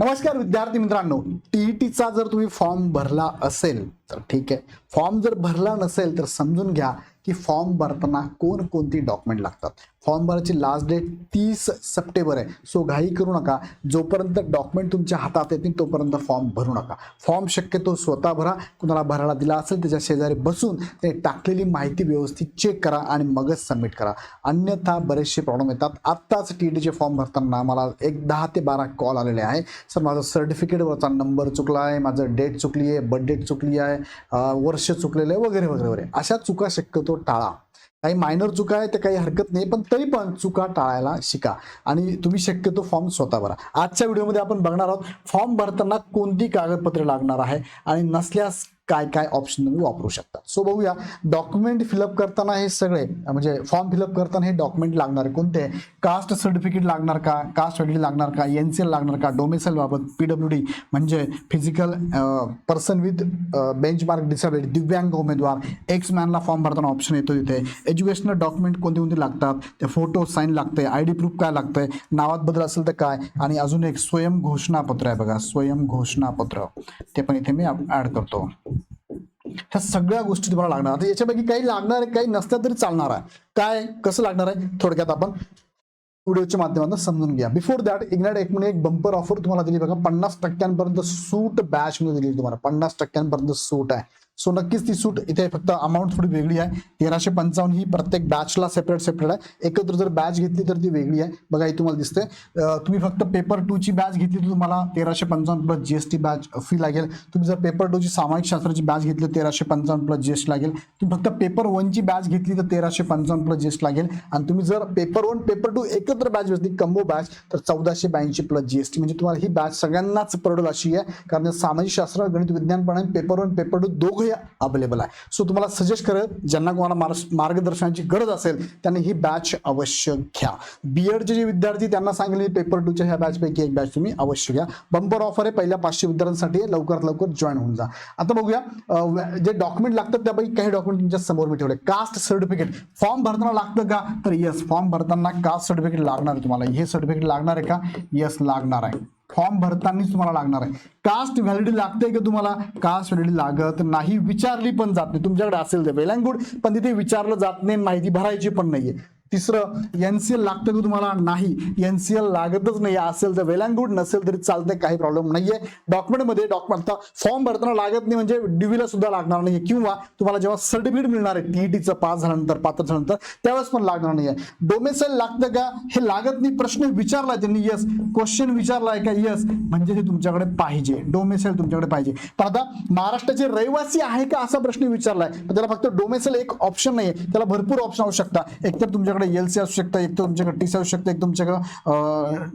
नमस्कार विद्यार्थी मित्रांनो. टीईटीचा जर तुम्ही फॉर्म भरला असेल तर ठीक आहे. फॉर्म जर भरला नसेल तर समजून घ्या की फॉर्म भरताना कोणकोणती डॉक्युमेंट लागतात. फॉर्म भरायची लास्ट डेट तीस सप्टेंबर आहे. सो घाई करू नका. जोपर्यंत डॉक्युमेंट तुमच्या हातात येतील तोपर्यंत फॉर्म भरू नका. फॉर्म शक्यतो स्वतः भरा. कुणाला भरायला दिला असेल त्याच्या शेजारी बसून ते टाकलेली माहिती व्यवस्थित चेक करा आणि मगच सबमिट करा. अन्यथा बरेचसे प्रॉब्लेम येतात. आत्ताच टी डीचे फॉर्म भरताना मला एक दहा ते बारा कॉल आलेले आहे. सर माझं सर्टिफिकेटवरचा नंबर चुकला आहे माझं डेट चुकली आहे बर्थ डेट चुकली आहे वर्ष चुकलेलं आहे वगैरे वगैरे वगैरे. अशा चुका शक्यतो टाळा. काही मायनर चुका आहे तर काही हरकत नाही पण तरी पण चुका टाळायला शिका. आणि तुम्ही शक्यतो फॉर्म स्वतः भरा. आजच्या व्हिडिओमध्ये आपण बघणार आहोत फॉर्म भरताना कोणती कागदपत्रे लागणार आहे? आणि नसल्यास काय काय ऑप्शन तुम्ही वापरू शकता. सो बघूया. डॉक्युमेंट फिलअप करताना हे सगळे म्हणजे फॉर्म फिलअप करताना हे डॉक्युमेंट लागणार आहे कोणते? कास्ट सर्टिफिकेट लागणार का? कास्ट सर्टिफिकेट लागणार का? एन सी एल लागणार का? डोमेसाईल बाबत पी डब्ल्यू डी म्हणजे physical person with benchmark disability दिव्यांग उमेदवार एक्स मॅनला फॉर्म भरताना ऑप्शन येतो इथे. एज्युकेशनल डॉक्युमेंट कोणते कोणते लागतात? ते फोटो साईन लागते आय डी प्रूफ काय लागतंय? नावात बदल असेल तर काय? आणि अजून एक स्वयं घोषणापत्र आहे बघा. स्वयं घोषणापत्र ते पण इथे मी ऍड करतो. ह्या सगळ्या गोष्टी तुम्हाला लागणार. आता याच्यापैकी काही लागणार आहे काही नसत्या तरी चालणार आहे. काय कसं लागणार आहे? थोडक्यात आपण व्हिडिओच्या माध्यमातून समजून घ्या. बिफोर दॅट इग्नाइट एक म्हणजे एक बंपर ऑफर तुम्हाला दिली बघा. पन्नास टक्क्यांपर्यंत सूट बॅच मध्ये दिली तुम्हाला. पन्नास टक्क्यांपर्यंत सूट आहे. सो नक्कीच ती सूट इथे फक्त अमाऊंट थोडी वेगळी आहे. तेराशे पंचावन्न ही प्रत्येक बॅचला सेपरेट सेपरेट आहे. एकत्र जर बॅच घेतली तर ती वेगळी आहे. बघा ही तुम्हाला दिसते तुम्ही फक्त पेपर टू ची बॅच घेतली तर तुम्हाला तेराशे पंचावन्न प्लस जीएसटी बॅच फी लागेल. तुम्ही जर पेपर टू ची सामाजिक शास्त्राची बॅच घेतली तर तेराशे पंचावन्न प्लस जीएसटी लागेल. तुम्ही फक्त पेपर वन ची बॅच घेतली तर तेराशे पंचावन्न प्लस जीएसटी लागेल. आणि तुम्ही जर पेपर वन पेपर टू एकत्र बॅच घेतली कंबो बॅच तर चौदाशे ब्याऐंशी प्लस जीएसटी म्हणजे तुम्हाला ही बॅच सगळ्यांनाच परवडेल अशी आहे. कारण सामाजिक शास्त्र गणित विज्ञान पण आहे पेपर वन पेपर टू दोघंही अवेलेबल आहे. सो तुम्हाला सजेस्ट करत ज्यांना कोणाला मार्गदर्शनाची गरज असेल त्यांनी ही बॅच अवश्य घ्या. बीएडचे जे विद्यार्थी त्यांना सांगितले पेपर टूच्या ह्या बॅच पैकी एक बॅच तुम्ही अवश्य घ्या. बंपर ऑफर आहे पहिल्या पाचशे विद्यार्थ्यांसाठी लवकरात लवकर जॉईन होऊन जा. आता बघूया जे डॉक्युमेंट लागतात त्यापैकी काही डॉक्युमेंट तुमच्यासमोर मी ठेवले. कास्ट सर्टिफिकेट फॉर्म भरताना लागतं का? तर येस फॉर्म भरताना कास्ट सर्टिफिकेट लागणार आहे तुम्हाला. हे सर्टिफिकेट लागणार आहे का? येस लागणार आहे. फॉर्म भरतानाच तुम्हाला लागणार आहे. कास्ट व्हॅलिडी लागते का तुम्हाला? कास्ट व्हॅलिडी लागत नाही. विचारली पण जात नाही. तुमच्याकडे असेल ते वेल अँड गुड पण तिथे विचारलं जात नाही माहिती भरायची पण नाहीये. तिसरं एनसीएल लागतं का तुम्हाला नाही? एनसीएल लागतच नाही. असेल तर वेल अँड गुड नसेल तरी चालतंय काही प्रॉब्लेम नाहीये. डॉक्युमेंटमध्ये डॉक्युमेंट आता फॉर्म भरताना लागत नाही म्हणजे डिव्हीला सुद्धा लागणार नाहीये. किंवा तुम्हाला जेव्हा सर्टिफिकेट मिळणार आहे टीईटीचं पास झाल्यानंतर पात्र झाल्यानंतर त्यावेळेस पण लागणार नाहीये. डोमेसाईल लागतं का? हे लागत नाही. प्रश्न विचारलाय त्यांनी. येस क्वेश्चन विचारलाय का? येस म्हणजे हे तुमच्याकडे पाहिजे. डोमेसाईल तुमच्याकडे पाहिजे. पण आता महाराष्ट्राचे रहिवासी आहे का असा प्रश्न विचारलाय? त्याला फक्त डोमेसाईल एक ऑप्शन नाहीये. त्याला भरपूर ऑप्शन असू शकता एकतर तुमच्याकडे एल सी असू शकतं एक तर तुमच्याकडे टी सी असू शकतं एक तुमच्याकडे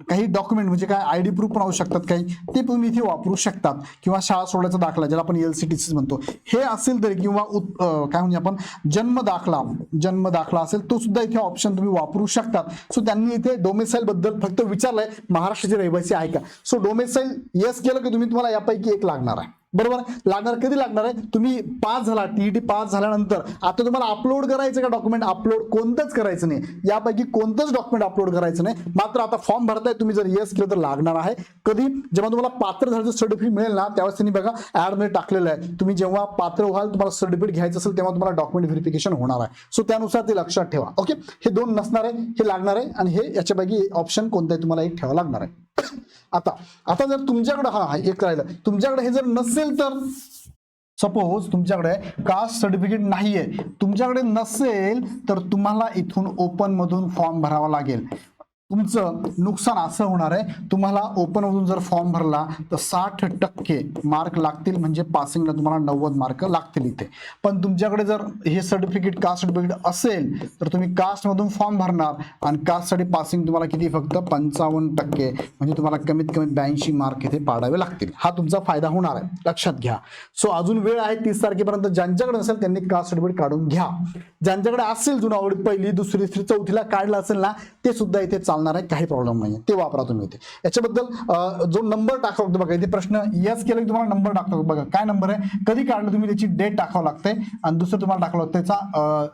काही डॉक्युमेंट म्हणजे काय आय डी प्रूफ पण असू शकतात काही ते तुम्ही इथे वापरू शकतात. किंवा शाळा सोडायचा दाखला ज्याला आपण एल सी टी सी म्हणतो. हे असेल तरी किंवा काय म्हणजे आपण जन्म दाखला जन्म दाखला असेल तो सुद्धा इथे ऑप्शन तुम्ही वापरू शकतात. सो त्यांनी इथे डोमेसाईल बद्दल फक्त विचारलंय महाराष्ट्राचे रहिवासी आहे का? सो डोमेसाईल येस केलं की तुम्ही तुम्हाला यापैकी एक लागणार आहे. बरोबर लागणार कधी लागणार आहे? तुम्ही पास झाला टीईटी पास झाल्यानंतर. आता तुम्हाला अपलोड करायचं का डॉक्युमेंट अपलोड कोणतंच करायचं नाही. यापैकी कोणतंच डॉक्युमेंट अपलोड करायचं नाही. मात्र आता फॉर्म भरताय तुम्ही जर येस केलं तर लागणार आहे. कधी? जेव्हा तुम्हाला पात्र झाल्याचं सर्टिफिकेट मिळेल ना त्यावेळेस त्यांनी बघा ऍडमध्ये टाकलेलं आहे. तुम्ही जेव्हा पात्र व्हाल तुम्हाला सर्टिफिकेट घ्यायचं असेल तेव्हा तुम्हाला डॉक्युमेंट व्हेरिफिकेशन होणार आहे. सो त्यानुसार ते लक्षात ठेवा. ओके हे दोन नसणार आहे हे लागणार आहे आणि हे याच्यापैकी ऑप्शन कोणताही तुम्हाला एक ठेवा लागणार आहे. आता आता जर तुमच्याकडे हा एक राहिला. तुमच्याकडे हे जर नसेल तर सपोज तुमच्याकडे कास्ट सर्टिफिकेट नाहीये. तुमच्याकडे नसेल तर तुम्हाला इथून ओपन मधून फॉर्म भरावा लागेल. तुमचं नुकसान असं होणार आहे. तुम्हाला ओपन मधून जर फॉर्म भरला तर साठ टक्के मार्क लागतील म्हणजे पासिंगला तुम्हाला नव्वद मार्क लागतील इथे. पण तुमच्याकडे जर हे सर्टिफिकेट कास्ट सर्टिफिकेट असेल तर तुम्ही कास्टमधून फॉर्म भरणार आणि कास्टसाठी पासिंग तुम्हाला किती? फक्त पंचावन्न टक्के म्हणजे तुम्हाला कमीत कमी ब्याऐंशी मार्क इथे पाडावे लागतील. हा तुमचा फायदा होणार आहे. लक्षात घ्या. सो अजून वेळ आहे तीस तारखेपर्यंत ज्यांच्याकडे असेल त्यांनी कास्ट सर्टिफिकेट काढून घ्या. ज्यांच्याकडे असेल जुना आवडी पहिली दुसरी तिसरी चौथीला काढलं असेल ना ते सुद्धा इथे चालणार आहे काही प्रॉब्लेम नाही ते वापरा तुम्ही इथे याच्याबद्दल जो नंबर टाकावा लागतो बघा इथे प्रश्न यस केलं की तुम्हाला नंबर टाकतो. बघा काय नंबर आहे? कधी काढलं तुम्ही त्याची डेट टाकावं लागते आणि दुसरं तुम्हाला टाकावं लागतं त्याचा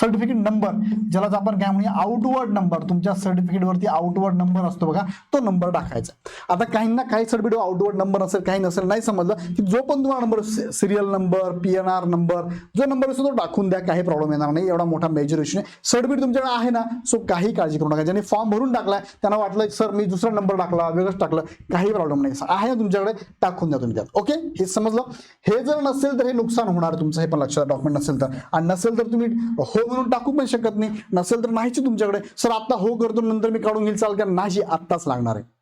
सर्टिफिकेट नंबर ज्याला आपण काय म्हणूया आउटवर्ड नंबर तुमच्या सर्टिफिकेटवरती आउटवर्ड नंबर असतो बघा तो नंबर टाकायचा. आता काहींना काही सर्टिफिकेट आउटवर्ड नंबर असेल काही नसेल नाही समजलं की जो पण तुम्हाला number serial number P N R number जो नंबर असतो तो टाकून द्या काही प्रॉब्लेम येणार नाही एवढा मोठा मेजर इश्यू नाही सर्टिफिकेट तुमच्याकडे आहे ना सो काही काळजी करू नका. ज्यांनी फॉर्म भरून टाकलाय त्यांना वाटलं सर मी दुसरा नंबर टाकला वेगळंच टाकलं काही प्रॉब्लेम नाही. आहे ना तुमच्याकडे टाकून द्या तुम्ही त्यात. ओके हे समजलं? हे जर नसेल तर हे नुकसान होणार तुमचं हे पण लक्षात डॉक्युमेंट नसेल तर. आणि नसेल तर तुम्ही हो म्हणून टाकू पण शकत नाही. नसेल तर नाहीच तुमच्याकडे. सर आता हो करतो नंतर मी काढून घेईल. चाल का नाही आत्ताच लागणार आहे.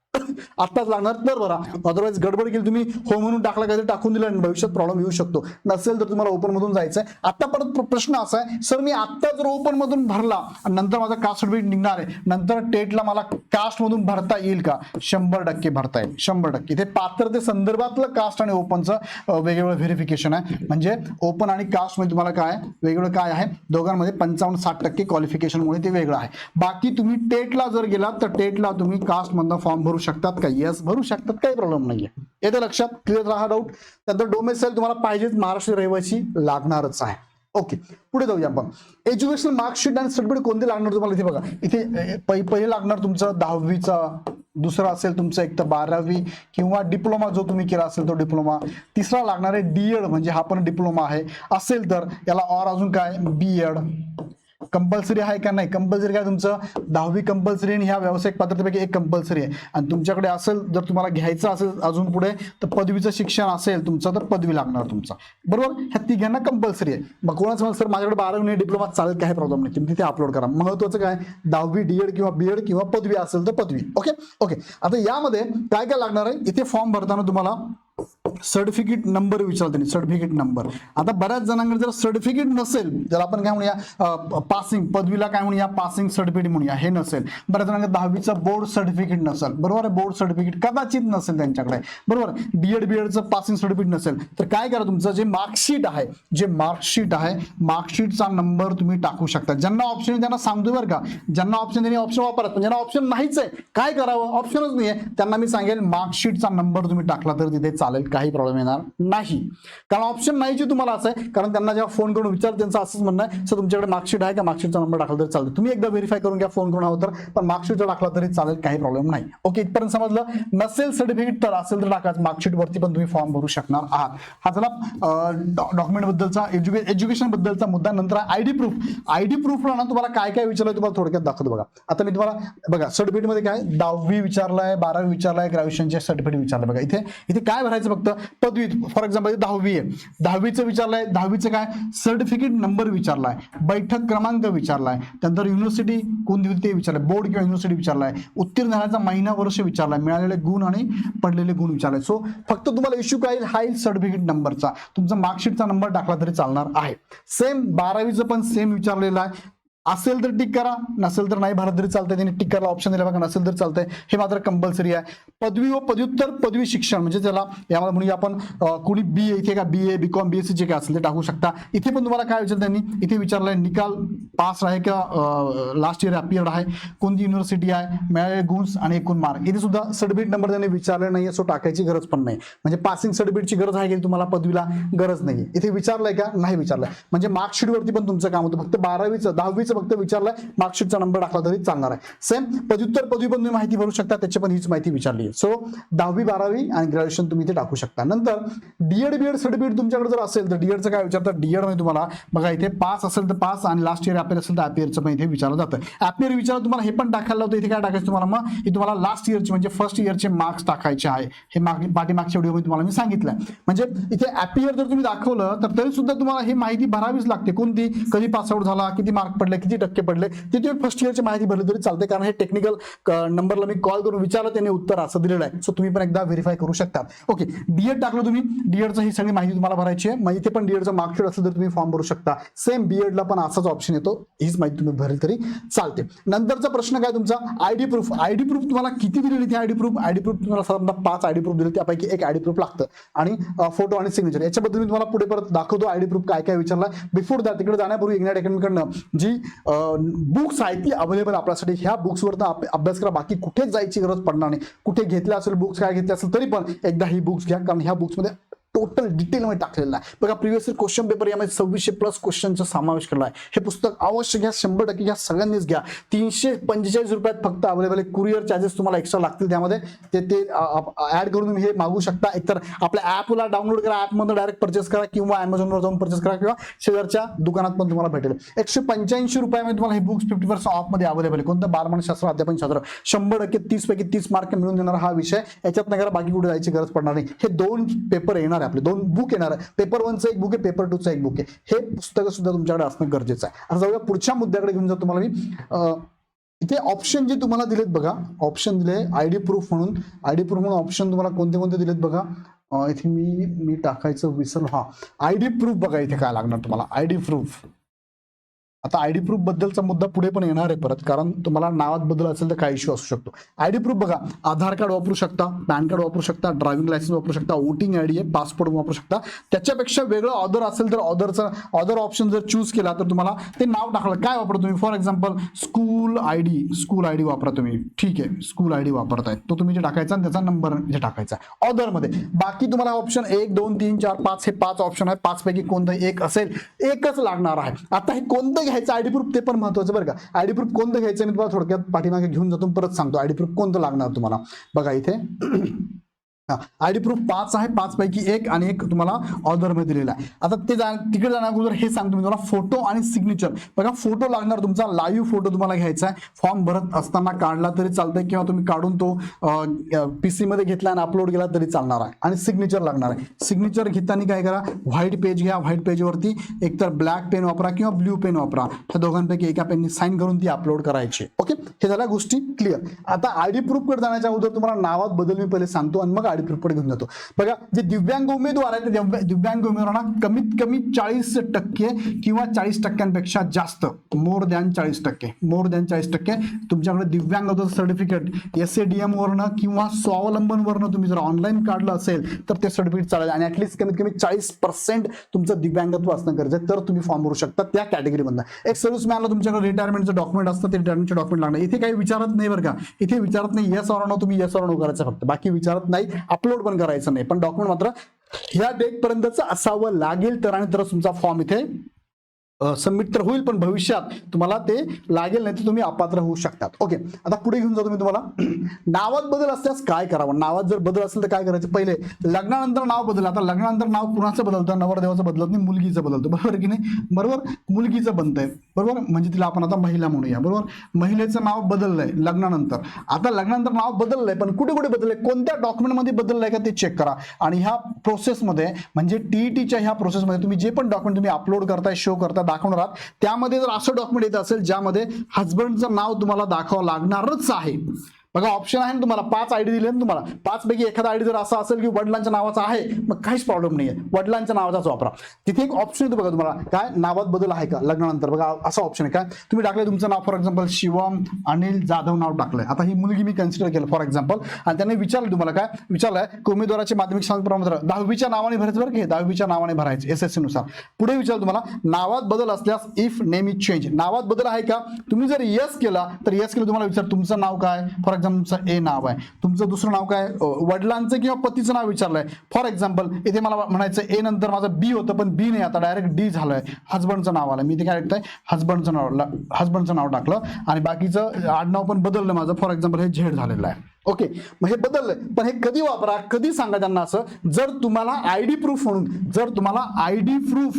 आत्ताच लागणार. तर बरा. अदरवाईज गडबड केली तुम्ही हो म्हणून टाकला काहीतरी टाकून दिलं आणि भविष्यात प्रॉब्लेम येऊ शकतो. नसेल तर तुम्हाला ओपन मधून जायचं आहे आता परत प्रश्न असा आहे सर मी आत्ता जर ओपन मधून भरला आणि नंतर माझा कास्ट सर्टिफिकेट निघणार आहे नंतर टेटला मला कास्ट मधून भरता येईल का? शंभर टक्के भरता येईल. शंभर टक्के. ते पात्रते संदर्भातलं कास्ट आणि ओपनचं वेगवेगळं व्हेरिफिकेशन आहे. म्हणजे ओपन आणि कास्टमध्ये तुम्हाला काय आहे? वेगळं काय आहे? दोघांमध्ये पंचावन्न साठ टक्के क्वालिफिकेशनमुळे ते वेगळं आहे. बाकी तुम्ही टेटला जर गेलात तर टेटला तुम्ही कास्ट मधनं फॉर्म भरू शकतात का? येस भरू शकतात काही प्रॉब्लेम नाहीये. येते लक्षात क्लिअर राहा डाऊट त्यानंतर डोमेसाईल तुम्हाला पाहिजेच महाराष्ट्र रहिवासी लागणारच आहे. ओके पुढे जाऊया आपण. एज्युकेशनल मार्कशीट आणि सर्टिफिकेट कोणते लागणार तुम्हाला? इथे बघा इथे पहि- पहिले लागणार तुमचं दहावीचा दुसरा असेल तुमचं एक तर बारावी किंवा डिप्लोमा जो तुम्ही केला असेल तो डिप्लोमा तिसरा लागणार आहे डीएड म्हणजे हा पण डिप्लोमा आहे. असेल तर याला और अजून काय? बी एड कंपल्सरी आहे का नाही? कंपल्सरी काय तुमचं? दहावी कंपल्सरी आणि ह्या व्यावसायिक पात्रतेपैकी एक कंपल्सरी आहे. आणि तुमच्याकडे असेल जर तुम्हाला घ्यायचं असेल अजून पुढे तर पदवीचं शिक्षण असेल तुमचं तर पदवी लागणार तुमचा. बरोबर? ह्या तिघांना कंपल्सरी आहे. मग कोणाच म्हणा, सर माझ्याकडे बारावी नाही डिप्लोमा चालेल काही प्रॉब्लेम नाही. तुम्ही तिथे अपलोड करा. महत्वाचं काय? दहावी डीएड किंवा बीएड किंवा पदवी असेल तर पदवी. ओके ओके आता यामध्ये काय काय लागणार आहे? इथे फॉर्म भरताना तुम्हाला सर्टिफिकेट नंबर विचारते सर्टिफिकेट नंबर आता बऱ्याच जणांकडे जर सर्टिफिकेट नसेल जर आपण काय म्हणूया पासिंग पदवीला काय म्हणूया पासिंग सर्टिफिकेट म्हणूया हे नसेल. बऱ्याच जणांकडे दहावीचं बोर्ड सर्टिफिकेट नसेल. बरोबर आहे बोर्ड सर्टिफिकेट कदाचित नसेल त्यांच्याकडे. बरोबर बीएड बीएडचं पासिंग सर्टिफिकेट नसेल. तर काय करा तुमचं जे मार्कशीट आहे जे मार्कशीट आहे मार्कशीटचा नंबर तुम्ही टाकू शकता. ज्यांना ऑप्शन आहे त्यांना सांगतो बरं का. ज्यांना ऑप्शन त्यांनी ऑप्शन वापरत पण ज्यांना ऑप्शन नाहीच आहे काय करावं? ऑप्शनच नाही आहे त्यांना मी सांगेल मार्कशीटचा नंबर तुम्ही टाकला तर तिथे चालेल काही काही प्रॉब्लेम येणार नाही. कारण ऑप्शन नाही जे तुम्हाला असं आहे. कारण त्यांना जेव्हा फोन करून विचार त्यांचं असंच म्हणणं आहे. सर तुमच्याकडे मार्कशीट आहे का? मार्कशीटचा नंबर टाकला तरी चालतो. तुम्ही एकदा व्हेरीफाय करून घ्या फोन करून हवं तर. पण मार्कशीटचा टाकला तरी चालेल काही प्रॉब्लेम नाही. ओके इथपर्यंत समजलं? नसेल सर्टिफिकेट तर असेल तर टाका. मार्कशीट वरती पण तुम्ही फॉर्म भरू शकणार आहात. हा झाला डॉक्युमेंट बद्दलचा एज्युके एज्युकेशन बद्दलचा मुद्दा. नंतर I D proof I D प्रूफला ना तुम्हाला काय काय विचारलं तुम्हाला थोडक्यात दाखवतो बघा. आता मी तुम्हाला बघा सर्टिफिकेटमध्ये काय? दहावी विचारलाय बारावी विचारलाय ग्रॅज्युएशनचे सर्टिफिकेट विचारलं बघा. इथे इथे काय भरायचं फक्त? पदवी फॉर एक्झाम्पल दहावी आहे. दहावीचं विचारलंय दहावीचं काय? सर्टिफिकेट नंबर विचारलाय. बैठक क्रमांक विचारलाय. त्यानंतर युनिव्हर्सिटी कोणती होती ते विचारलंय? बोर्ड किंवा युनिव्हर्सिटी विचारलाय. उत्तीर्ण झाल्याचा महिना वर्ष विचारलाय. मिळालेले गुण आणि पडलेले गुण विचारलाय. सो फक्त तुम्हाला इश्यू काय येईल हा येईल सर्टिफिकेट नंबरचा तुमचा मार्कशीटचा नंबर टाकला तरी चालणार आहे. सेम बारावीचं पण सेम विचारलेलं आहे. असेल तर टिक करा नसेल तर नाही भरत तरी चालतंय त्यांनी टिक करायला ऑप्शन दिला बघा नसेल तर चालतंय. हे मात्र कंपल्सरी आहे. पदवी व पदव्युत्तर पदवी शिक्षण म्हणजे त्याला यामध्ये म्हणूया आपण कुणी बी ए इथे का B A B com B S C जे काय असेल ते टाकू शकता. इथे पण तुम्हाला काय विचारलं त्यांनी? इथे विचारलंय निकाल पास आहे का लास्ट इयर अपियर्ड आहे? कोणती युनिव्हर्सिटी आहे? मिळालेले गुण आणि एकूण मार्क इथे सुद्धा सर्टिफिकेट नंबर त्यांनी विचारले नाही सो टाकायची गरज पण नाही. म्हणजे पासिंग सर्टिफिकेटची गरज आहे की तुम्हाला पदवीला गरज नाही इथे विचारलंय का? नाही विचारलंय. म्हणजे मार्कशीटवरती पण तुमचं काम होतं. फक्त बारावीचं दहावीचं फक्त विचारलंय. मार्कशीटचा नंबर टाकला तरी चालणार आहे. सेम पदव्युत्तर पदवी पण तुम्ही माहिती भरू शकता त्याची पण हीच माहिती विचारली आहे. सो दहावी बारावी आणि ग्रॅज्युएशन तुम्ही इथे टाकू शकता. नंतर डीएड बीएड सर्टिफिकेट तुमच्याकडे जर असेल तर डीएडचं काय विचारतात? डीएडमध्ये तुम्हाला बघा इथे पास असेल तर पास आणि लास्ट इयर अपेअर असेल तर अपेअरचं पण इथे विचारलं जातं. अपेअर विचार तुम्हाला हे पण टाकायला होतं इथे काय टाकायचं तुम्हाला मग? हे तुम्हाला लास्ट इयरचे म्हणजे फर्स्ट इयरचे मार्क्स टाकायचे आहे. हे माग पाठीमागच्या व्हिडिओमध्ये तुम्हाला मी सांगितलं म्हणजे इथे अपियर जर तुम्ही दाखवलं तर तरी सुद्धा तुम्हाला ही माहिती भरावीच लागते. कोणती? कधी पासआउट झाला किती मार्क पडले किती टक्के पडले? तिथे तुम्ही फर्स्ट इयरची माहिती भरली तरी चालते कारण हे टेक्निकल नंबरला मी कॉल करून विचारलं त्याने उत्तर असं दिलेलं आहे. सो तुम्ही पण एकदा व्हेरीफाय करू शकता ओके डीएड टाकलं तुम्ही. डीएडचं ही सगळी माहिती तुम्हाला भरायची आहे. मग इथे पण डीएडचं मार्कशीट असेल तर तुम्ही फॉर्म भरू शकता. सेम बीएडला पण असाच ऑप्शन येतो. हीच माहिती तुम्ही भरली तरी चालते. नंतरचा प्रश्न काय तुमचा? आयडी प्रूफ आयडी प्रूफ तुम्हाला किती दिलेली ती आयडी प्रूफ आयडी प्रूफ तुम्हाला साधारणतः पाच आयडी प्रूफ दिले. त्यापैकी एक आयडी प्रूफ लागतं. आणि फोटो आणि सिग्नेचर याच्याबद्दल मी तुम्हाला पुढे परत दाखवतो आयडी प्रूफ काय काय विचारला. बिफोर दॅट तिकडे जाण्यापूर्वी इग्नाट अकॅडमीकडनं जी बुक्स आहेत ती अवेलेबल आपल्यासाठी. ह्या बुक्सवर अभ्यासक्रम अभ्यास करा. बाकी कुठेच जायची गरज पडणार नाही. कुठे घेतल्या असेल बुक्स काय घेतल्या असेल तरी पण एकदा ही बुक्स घ्या. कारण ह्या बुक्समध्ये टोटल डिटेलमध्ये टाकलेलं आहे. बघा प्रिव्हियस क्वेश्चन पेपर यामध्ये सव्वीसशे प्लस क्वेश्चनचा समावेश केला आहे. हे पुस्तक अवश्य घ्या शंभर टक्के घ्या सगळ्यांनीच घ्या. तीनशे पंचेचाळीस रुपयात फक्त अवेलेबल आहे. कुरिअर चार्जेस तुम्हाला एक्स्ट्रा लागतील त्यामध्ये. ते ते ऍड करून तुम्ही हे मागू शकता. एकतर आपल्या ॲपला डाउनलोड करा ॲपमधून डायरेक्ट परचेस करा किंवा अमेझॉनवर जाऊन परचेस करा किंवा शेजारच्या दुकानात पण तुम्हाला भेटेल. एकशे पंच्याऐंशी रुपयामध्ये तुम्हाला हे बुक्स फिफ्टी पर्सेंट ऑफमध्ये अवेलेबल आहे. कोणतं? बालमानशास्त्र अध्यापन शास्त्र. शंभर टक्के तीस पैकी तीस मार्क मिळून देणारा हा विषय. याच्यात नगर बाकी कुठे जायची गरज पडणार नाही. हे दोन पेपर येणार आहे आपले. दोन बुक येणार आहे. पेपर वनचं एक बुक आहे पेपर टूचं एक बुक आहे. हे पुस्तकं सुद्धा तुमच्याकडे असणं गरजेचं आहे. आता जाऊया पुढच्या मुद्द्याकडे घेऊन जाऊ तुम्हाला मी. इथे ऑप्शन जे तुम्हाला दिलेत बघा. ऑप्शन दिले आय डी प्रूफ म्हणून. आय डी प्रूफ म्हणून ऑप्शन तुम्हाला कोणते कोणते दिलेत बघा. इथे मी मी टाकायचं विसरलो. हा. आय डी प्रूफ बघा इथे काय लागणार तुम्हाला. आय डी प्रूफ आता आय डी प्रूफ बद्दलचा मुद्दा पुढे पण येणार आहे परत कारण तुम्हाला नावात बदल असेल तर काय इश्यू असू शकतो. आय डी प्रूफ बघा आधार कार्ड वापरू शकता पॅन कार्ड वापरू शकता ड्रायव्हिंग लायसन्स वापरू शकता वोटिंग आय डी आहे पासपोर्ट वापरू शकता. त्याच्यापेक्षा वेगळं ऑदर असेल तर ऑर्डरचा ऑदर ऑप्शन जर चूज केला तर तुम्हाला ते नाव टाकलं. काय वापरतो तुम्ही? For example school I D school I D वापरा तुम्ही. ठीक आहे स्कूल आय डी वापरताय तो तुम्ही जे टाकायचा आणि त्याचा नंबर जे टाकायचा ऑदरमध्ये बाकी तुम्हाला ऑप्शन एक दोन तीन चार पाच हे पाच ऑप्शन आहे पाचपैकी कोणतं एक असेल एकच लागणार आहे. आता हे कोणतं घ्यायचं आयडी प्रूफ ते पण महत्वाचं बरं का. आयडी प्रूफ कोणतं घ्यायचं मी तुम्हाला थोडक्यात पाठीमागे घेऊन जातो परत सांगतो. आयडी प्रूफ कोणतं लागणार तुम्हाला? बघा इथे. आयडी प्रूफ पाच आहे पाच पैकी एक आणि एक तुम्हाला ऑर्डरमध्ये दिलेला आहे. आता ते जा तिकडे जाण्या अगोदर हे सांगतो मी तुम्हाला फोटो आणि सिग्नेचर बघा फोटो लागणार तुमचा लाईव्ह फोटो तुम्हाला घ्यायचा आहे. फॉर्म भरत असताना काढला तरी चालतंय किंवा तुम्ही काढून तो पीसी मध्ये घेतला आणि अपलोड केला तरी चालणार आहे. आणि सिग्नेचर लागणार आहे. सिग्नेचर घेताना काय करा व्हाईट पेज घ्या. व्हाईट पेजवरती एकतर ब्लॅक पेन वापरा किंवा ब्ल्यू पेन वापरा. त्या दोघांपैकी एका पेनने साईन करून ती अपलोड करायची. ओके हे झाल्या गोष्टी क्लिअर आता आयडी प्रूफकडे जाण्याच्या अगोदर तुम्हाला नावात बदल मी पहिले सांगतो आणि मग आयडी घेऊन जातो. बघा जे दिव्यांग उमेदवार आहेत दिव्यांग उमेदवारांना कमीत कमी चाळीस टक्के किंवा चाळीस टक्क्यांपेक्षा जास्त मोर दॅन चाळीस टक्के मोर दॅन चाळीस टक्के. तुमच्याकडे दिव्यांगाचं certificate S A D M वरनं किंवा स्वावलंबन वरनं तुम्ही जर ऑनलाईन काढलं असेल तर ते सर्टिफिकेट चालेल. आणि ऍटलीस्ट कमीत कमी चाळीस पर्सेंट तुमचं दिव्यांगत्व असणं गरजेचं आहे. तर तुम्ही फॉर्म भरू शकता त्या कॅटेगरीमधनं एक सर्व्हिस मॅनला तुमच्याकडे रिटायरमेंटचं डॉक्युमेंट असतं ते रिटायरमेंटचे डॉक्युमेंट लागणार. इथे काही विचारत नाही बरं का. इथे विचारत नाही येस ऑर नो तुम्ही येस ऑर नो करायचं फक्त. बाकी विचारत नाही. अपलोड पण करायचं नाही. पण डॉक्युमेंट मात्र ह्या डेट पर्यंतच असावं लागेल तर आणि तरच तुमचा फॉर्म इथे सबमिट तर होईल पण भविष्यात तुम्हाला ते लागेल नाही तर तुम्ही अपात्र होऊ शकतात. ओके आता पुढे घेऊन जातो मी तुम्हाला. नावात बदल असल्यास काय करावं? नावात जर बदल असेल तर काय करायचं? पहिले लग्नानंतर नाव बदल. आता लग्नानंतर नाव कुणाचं बदलतं? नवरदेवाचं बदलत नाही मुलगीचं बदलतं. बरोबर की नाही? बरोबर? मुलगीचं बनतंय. बरोबर? म्हणजे तिला आपण आता महिला म्हणूया. बरोबर? महिलेचं नाव बदललंय लग्नानंतर. आता लग्नानंतर नाव बदललंय पण कुठे कुठे बदललंय? कोणत्या डॉक्युमेंटमध्ये बदललंय का ते चेक करा. आणि ह्या प्रोसेसमध्ये म्हणजे टीईटीच्या ह्या प्रोसेसमध्ये तुम्ही जे पण डॉक्युमेंट तुम्ही अपलोड करताय शो करताय दाखवणार आहात. त्यामध्ये जर असं डॉक्युमेंट येत असेल ज्यामध्ये हजबंडचं नाव तुम्हाला दाखवावं लागणारच आहे. बघा ऑप्शन आहे ना तुम्हाला. पाच आयडी दिले ना तुम्हाला. पाच पैकी एखादा आयडी जर असा असेल की वडिलांच्या नावाचा आहे मग काहीच प्रॉब्लेम नाही आहे वडिलांच्या नावाचाच वापरा. तिथे एक ऑप्शन येतो बघा तुम्हाला. काय? नावात बदल आहे का? लग्नानंतर. बघा असा ऑप्शन आहे काय तुम्ही टाकलं तुमचं नाव फॉर एक्झाम्पल शिवम अनिल जाधव नाव टाकलंय. आता ही मुलगी मी कन्सिडर केलं फॉर एक्झाम्पल आणि त्यांनी विचारलं तुम्हाला काय? विचारलंय की उमेदवाराचे माध्यमिक शिक्षण प्रमाणपत्र दहावीच्या नावाने भरायचं बरं की? दहावीच्या नावाने भरायचं एस एसनुसार. पुढे विचार तुम्हाला नावात बदल असल्यास इफ नेम इज चेंज नावात बदल आहे का? तुम्ही जर येस केला तर येस केलं तुम्हाला विचार तुमचं नाव काय? फॉर तुमचं ए नाव आहे. तुमचं दुसरं नाव काय? वडिलांचं किंवा पतीचं नाव विचारलंय. फॉर एक्झाम्पल इथे मला म्हणायचं ए नंतर माझं बी होतं पण बी नाही आता. डायरेक्ट डी झालंय. हजबंडचं नाव आलं. मी इथे काय टाकतंय? हजबंडचं नाव हजबंडचं नाव टाकलं. आणि बाकीचं आडनाव पण बदललं माझं. फॉर एक्झाम्पल हे झेड झालेलं आहे. ओके मग हे बदललंय. पण हे कधी वापरा कधी सांगा त्यांना असं. जर तुम्हाला आय डी प्रूफ म्हणून जर तुम्हाला I D proof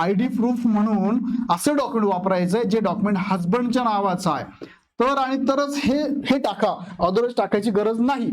I D proof म्हणून असं डॉक्युमेंट वापरायचं आहे जे डॉक्युमेंट हजबंडच्या नावाचं आहे. तर आणि तरच हे हे टाका. अदरवाईज टाकायची गरज नाही.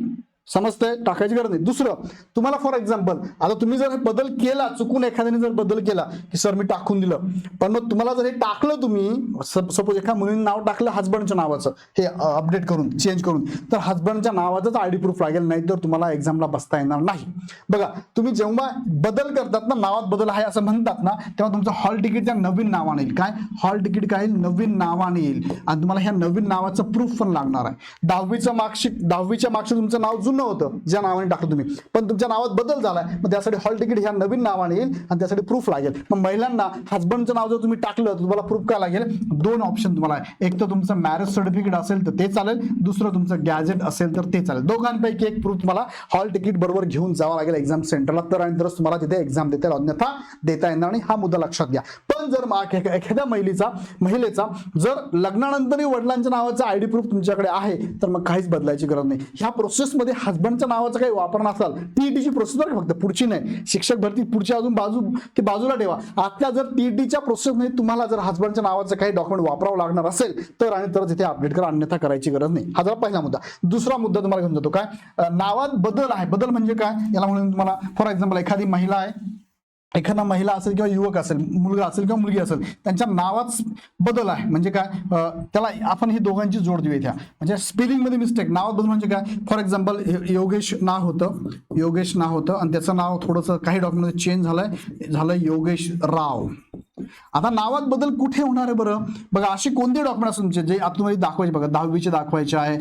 समजतंय? टाकायची गरज नाही. दुसरं तुम्हाला फॉर एक्झाम्पल आता तुम्ही जर बदल केला चुकून एखाद्याने जर बदल केला की सर मी टाकून दिलं. पण मग तुम्हाला जर हे टाकलं तुम्ही सपोज एका मुलीने नाव टाकलं हजबंडच्या नावाचं हे अपडेट करून चेंज करून तर हजबंडच्या नावाचंच आय डी प्रूफ लागेल नाही तर तुम्हाला एक्झामला बसता येणार नाही. बघा तुम्ही जेव्हा बदल करतात ना नावात बदल आहे असं म्हणतात ना तेव्हा तुमचं हॉल तिकीटच्या नवीन नावाने येईल. काय? हॉल तिकीट काय? येईल नवीन नावाने येईल. आणि तुम्हाला ह्या नवीन नावाचं प्रूफ पण लागणार आहे. दहावीचं मार्कशीट दहावीच्या मार्कशीट तुमचं नाव जुनं जुनं होतं. ज्या नावाने टाकलं तुम्ही. पण तुमच्या नावात बदल झालाय. मग त्यासाठी हॉल तिकीट ह्या नवीन नावाने येईल आणि त्यासाठी प्रूफ लागेल. मग महिलांना हजबंडचं नाव जर तुम्ही टाकलं तर तुम्हाला प्रूफ काय लागेल? दोन ऑप्शन तुम्हाला आहे. एक तर तुमचं मॅरेज सर्टिफिकेट असेल तर ते चालेल. दुसरं तुमचं गॅजेट असेल तर ते चालेल. दोघांपैकी एक प्रूफ तुम्हाला हॉल तिकीट बरोबर घेऊन जावं लागेल एक्झाम सेंटरला तर आणि तरच तुम्हाला तिथे एक्झाम देता येईल. अन्यथा देता येणार आणि हा मुद्दा लक्षात घ्या. पण जर एखाद्या महिलेचा महिलेचा जर लग्नानंतरही वडिलांच्या नावाचा आयडी प्रूफ तुमच्याकडे आहे तर मग काहीच बदलायची गरज नाही. ह्या प्रोसेसमध्ये हसबंडच्या नावाचा काही वापर नसाल टीईटीची प्रोसेस फक्त पुढची नाही. शिक्षक भरती पुढची अजून बाजू ते बाजूला ठेवा. आता जर टीईटीच्या प्रोसेसमध्ये तुम्हाला जर हसबंडच्या नावाचं काही डॉक्युमेंट वापरावं लागणार असेल तर आणि तरच इथे अपडेट करा अन्यथा करायची गरज नाही. हा जरा पहिला मुद्दा. दुसरा मुद्दा तुम्हाला घेऊन जातो. काय? नावात बदल आहे. बदल म्हणजे काय? याला म्हणून तुम्हाला फॉर एक्झाम्पल एखादी महिला आहे एखादा महिला असेल किंवा युवक असेल मुलगा असेल किंवा मुलगी असेल त्यांच्या नावाच बदल आहे. म्हणजे काय? त्याला आपण ही दोघांची जोड देऊ इथे. म्हणजे स्पेलिंगमध्ये मिस्टेक नावात बदल म्हणजे काय? फॉर एक्झाम्पल योगेश नाव होतं. योगेश नाव होतं. आणि त्याचं नाव थोडंसं काही डॉक्युमेंट चेंज झालंय. झालं योगेश राव. आता नावात बदल कुठे होणार आहे बरं? बघा असे कोणते डॉक्युमेंट असतात तुमचे? जे आता तुम्हाला दाखवायचे बघा दहावीचे दाखवायचे आहे.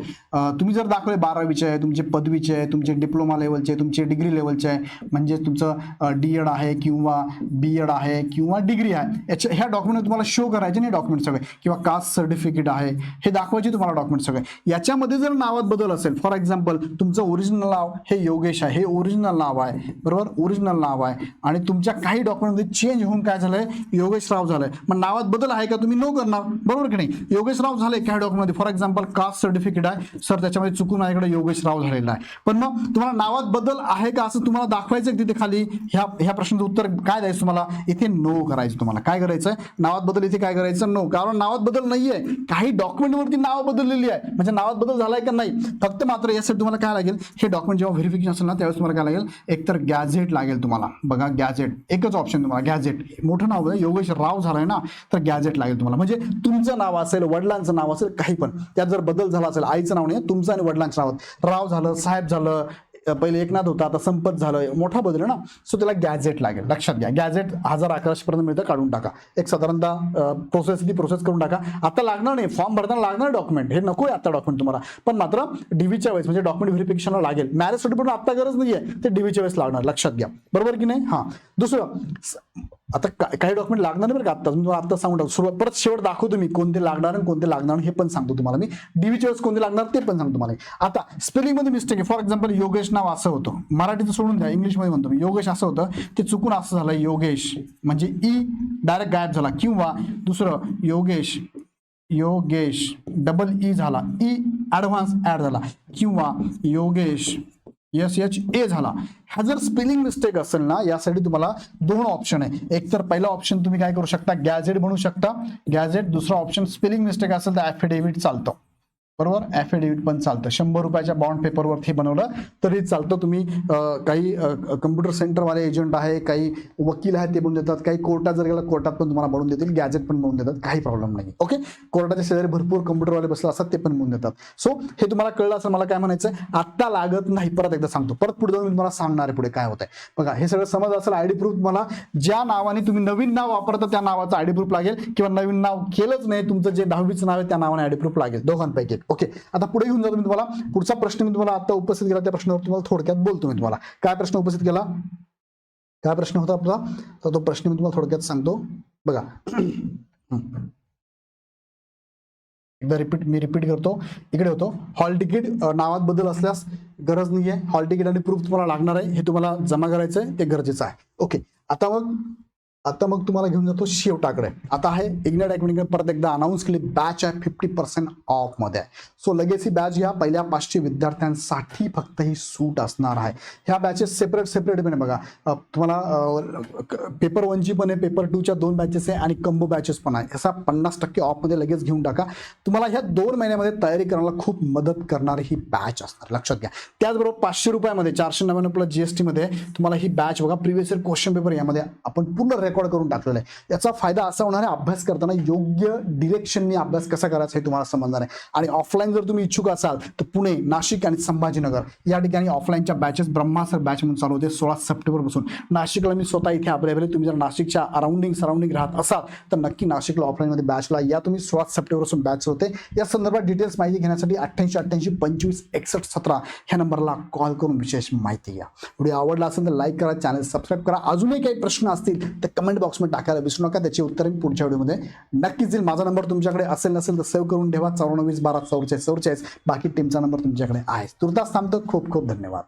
तुम्ही जर दाखवले बारावीचे आहे तुमचे पदवीचे आहे तुमचे डिप्लोमा लेवलचे तुमचे डिग्री लेवलचे आहे म्हणजे तुमचं डी एड आहे किंवा बी एड आहे किंवा डिग्री आहे याच्या ह्या डॉक्युमेंट तुम्हाला शो करायचे नाही डॉक्युमेंट सगळे. किंवा कास्ट सर्टिफिकेट आहे हे दाखवायचे तुम्हाला डॉक्युमेंट सगळे. याच्यामध्ये जर नावात बदल असेल फॉर एक्झाम्पल तुमचं ओरिजिनल नाव हे योगेश आहे हे ओरिजिनल नाव आहे बरोबर? ओरिजिनल नाव आहे. आणि तुमच्या काही डॉक्युमेंटमध्ये चेंज होऊन काय झालंय? योगेश राव झालंय. मग नावात बदल आहे का? तुम्ही नो करणार. बरोबर की नाही? योगेश राव झाले काही डॉक्युमेंटमध्ये. फॉर एक्झाम्पल कास्ट सर्टिफिकेट आहे. सर त्याच्यामध्ये चुकून माझ्याकडे योगेश राव झालेला आहे. पण मग तुम्हाला नावात बदल आहे का? असं तुम्हाला दाखवायचं आहे तिथे खाली. ह्या ह्या प्रश्नाचं उत्तर काय द्यायचं तुम्हाला? इथे नो करायचं तुम्हाला. काय करायचं नावात बदल इथे काय करायचं? नो कारण नावात बदल नाहीये. काही डॉक्युमेंटवरती नाव बदललेली आहे. म्हणजे नावात बदल झालाय का नाही? फक्त मात्र यासाठी तुम्हाला काय लागेल? हे डॉक्युमेंट जेव्हा व्हेरिफिकेशन असेल ना त्यावेळेस तुम्हाला काय लागेल? एकतर गॅझेट लागेल तुम्हाला. बघा गॅझेट एकच ऑप्शन तुम्हाला गॅझेट मोठं नाव आहे योगेश राव झालाय ना तर गॅझेट लागेल तुम्हाला. म्हणजे तुमचं नाव असेल वडिलांचं नाव असेल काही पण. त्यात जर बदल झाला असेल आईचं नाव नाही तुमचं आणि वडिलांचं नाव. राव झालं साहेब झालं पहिले एकनाथ होता आता संपत झालं मोठा बदल ना. सो त्याला गॅझेट लागेल. लक्षात घ्या. गॅझेट हजार अकराशे पर्यंत मिळतं काढून टाका. एक साधारणतः प्रोसेस ती प्रोसेस करून टाका. आता लागणार नाही फॉर्म भरताना लागणार डॉक्युमेंट हे नको आहे आता डॉक्युमेंट तुम्हाला. पण मात्र डीव्हीच्या वेळेस म्हणजे डॉक्युमेंट व्हेरिफिकेशनला लागेल. मॅरेज सर्टिफिकेट आता गरज नाही आहे ते डीव्हीच्या वेळेस लागणार. लक्षात घ्या. बरोबर की नाही? हां. दुसरं आता काही डॉक्युमेंट लागणार नाही बरं का आता तुम्हाला आता सांगून टाकतो. सुरुवात परत शेवट दाखवतो मी कोणते लागणार आणि कोणते लागणार हे पण सांगतो तुम्हाला मी. डिव्हिज्युअल्स कोणते लागणार ते पण सांगतो तुम्हाला आता स्पेलिंगमध्ये मिस्टेक आहे. फॉर एक्झाम्पल योगेश नाव असं होतं. मराठीचं सोडून द्या. इंग्लिशमध्ये म्हणतो मी. योगेश असं होतं. ते चुकून असं झालं. योगेश. म्हणजे e ई डायरेक्ट गायब झाला. किंवा दुसरं Yogesh Yogesh. Double E e झाला. ई ॲडव्हान्स ॲड झाला. किंवा योगेश एस एच ए झाला. हा जर स्पेलिंग मिस्टेक असेल ना यासाठी तुम्हाला दोन ऑप्शन आहे. एक तर पहिला ऑप्शन तुम्ही काय करू शकता? गॅझेट म्हणू शकता. गॅझेट दुसरा ऑप्शन स्पेलिंग मिस्टेक असेल तर ॲफिडेव्हिट चालतं. बरोबर? ॲफिडेव्हिट पण चालतं. शंभर रुपयाच्या बॉन्ड पेपरवर हे बनवलं तरी चालतं. तुम्ही काही कम्प्युटर सेंटरवाले एजंट आहे काही वकील आहेत ते बनवून देतात काही कोर्टात जर गेला कोर्टात पण तुम्हाला बनवून देतील गॅजेट पण बनवून देतात काही प्रॉब्लेम नाही ओके कोर्टाच्या शेजारी भरपूर कम्प्युटरवाले बसले असतात ते पण बनवून देतात. सो हे तुम्हाला कळलं असं मला काय म्हणायचं आत्ता लागत नाही परत एकदा सांगतो. परत पुढे जाऊन मी तुम्हाला सांगणार आहे पुढे काय होत आहे बघा हे सगळं समज असेल आयडी प्रूफ तुम्हाला ज्या नावाने तुम्ही नवीन नाव वापरता त्या नावाचं आयडी प्रूफ लागेल. किंवा नवीन नाव केलंच नाही तुमचं जे दहावीचं नाव आहे त्या नावाने आयडी प्रूफ लागेल दोघांपैकी. ओके आता पुढे घेऊन जातो मी तुम्हाला. पुढचा प्रश्न मी तुम्हाला आता उपस्थित केला त्या प्रश्नावर तुम्हाला थोडक्यात बोलतो मी तुम्हाला. काय प्रश्न उपस्थित केला? काय प्रश्न होता आपला? तर तो प्रश्न मी तुम्हाला थोडक्यात सांगतो. बघा. हम्म. एकदा रिपीट मी रिपीट करतो. इकडे होतो. हॉल तिकीट नावात बदल असल्यास गरज नाही आहे हॉल तिकीट आणि प्रूफ तुम्हाला लागणार आहे. हे तुम्हाला जमा करायचं आहे ते गरजेचं आहे. ओके. आता मग आता मग तुम्हाला घेऊन जातो शेवटाकडे आता आहे इग्नेट अकॅडमीकडे परत एकदा अनाऊन्स केली बॅच आहे फिफ्टी पर्सेंट ऑफमध्ये आहे सो लगेच ही बॅच घ्या. पहिल्या पाचशे विद्यार्थ्यांसाठी फक्त ही सूट असणार आहे. ह्या बॅचेस सेपरेट सेपरेट पण आहे बघा. तुम्हाला पेपर वनची पण आहे पेपर टूच्या दोन बॅचेस आहे आणि कंबो बॅचेस पण आहे. असा पन्नास टक्के ऑफमध्ये लगेच घेऊन टाका. तुम्हाला ह्या दोन महिन्यामध्ये तयारी करायला खूप मदत करणारी ही बॅच असणार. लक्षात घ्या. त्याचबरोबर पाचशे रुपयामध्ये चारशे नव्याण्णव प्लस जी एस टीमध्ये तुम्हाला ही बॅच बघा. प्रिव्हियस इयर क्वेश्चन पेपर यामध्ये आपण पूर्ण रेकॉर्ड करून टाकलेलं आहे. याचा फायदा असा होणार आहे अभ्यास करताना योग्य डिरेक्शनने अभ्यास कसा करायचा हे तुम्हाला समजणार आहे. आणि ऑफलाईन जर तुम्ही इच्छुक असाल तर पुणे नाशिक आणि संभाजीनगर या ठिकाणी ऑफलाईनच्या बॅचेस ब्रह्मासर बॅच म्हणून चालू होते सोळा सप्टेंबरपासून नाशिकला मी स्वतः इथे अवेलेबल आहे. तुम्ही जर नाशिकच्या अराउंडिंग सराउंडिंग राहत असाल तर नक्की नाशिकला ऑफलाईनमध्ये बॅचला या. तुम्ही सोळा सप्टेंबरपासून बॅच होते. या संदर्भात डिटेल्स माहिती घेण्यासाठी अठ्ठ्याऐंशी अठ्ठ्याऐंशी पंचवीस एकसष्ट सतरा ह्या नंबरला कॉल करून विशेष माहिती घ्या. व्हिडिओ आवडला असेल तर लाईक करा चॅनल सबस्क्राईब करा. अजूनही काही प्रश्न असतील तर कमेंट बॉक्समध्ये टाकायला विसरू नका. त्याची उत्तर मी पुढच्या व्हिडिओमध्ये. नक्कीच येईल. माझा नंबर तुमच्याकडे असेल नसेल तर सेव्ह करून ठेवा. चौऱ्याण्णव वीस बारा चौरचाळीस चौरचाळीस बाकी टीमचा नंबर तुमच्याकडे आहे. तुर्तास थांबतो. खूप खूप धन्यवाद.